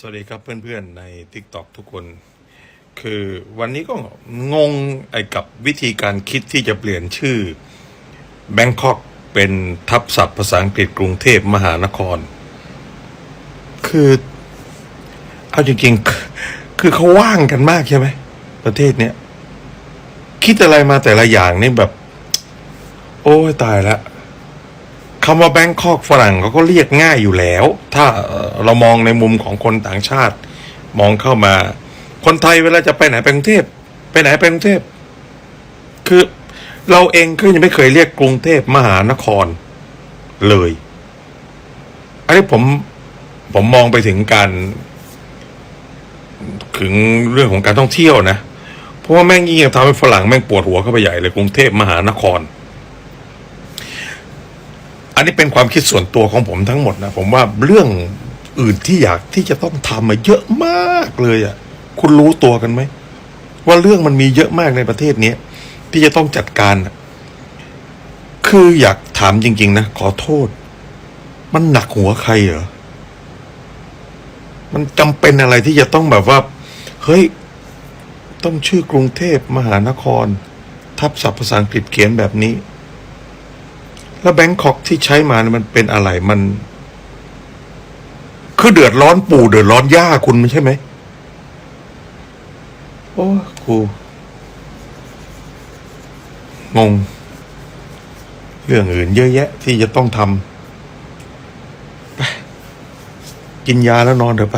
สวัสดีครับเพื่อนๆใน TikTok ทุกคน คือวันนี้ก็งงไอ้กับวิธีการคิดที่จะเปลี่ยนชื่อ Bangkok เป็นทับศัพท์ภาษาอังกฤษกรุงเทพมหานคร คือเอาจริงๆ คือคือเขาว่างกันมากใช่ไหม ประเทศเนี้ย คิดอะไรมาแต่ละอย่างนี่แบบ โอ้ยตายแล้ว คำว่าแบงคอกฝรั่งเขาก็เรียกง่ายอยู่แล้ว ถ้าเรามองในมุมของคนต่างชาติ มองเข้ามา คนไทยเวลาจะไปไหนไปกรุงเทพไปไหนไปกรุงเทพคือเราเองก็ยังไม่เคยเรียกกรุงเทพมหานครเลย อันนี้ผมผมมองไปถึงการถึงเรื่องของการท่องเที่ยวนะ เพราะว่าแม่งยิ่งทำให้ฝรั่งแม่งปวดหัวเข้าไปใหญ่เลยกรุงเทพมหานคร อันนี้เป็นความคิดส่วนตัวของผมทั้งหมดนะ ผมว่าเรื่องอื่นที่อยากที่จะต้องทำมาเยอะมากเลยอะ่ะ คุณรู้ตัวกันไหม ว่าเรื่องมันมีเยอะมากในประเทศนี้ที่จะต้องจัดการ คืออยากถามจริง ๆ นะ ขอโทษ มันหนักหัวใครเหรอ มันจำเป็นอะไรที่จะต้องแบบว่า เฮ้ย ต้องชื่อกรุงเทพมหานคร ทับศัพท์ภาษาอังกฤษเขียนแบบนี้ แล้วแบงคอกที่ใช้มาเนี่ยมันเป็นอะไรมัน คือเดือดร้อนปู่เดือดร้อนย่าคุณไม่ใช่ไหมโอ้ครูงง เรื่องอื่นเยอะแยะ ที่จะต้องทำไปกินยาแล้วนอนเถอะไป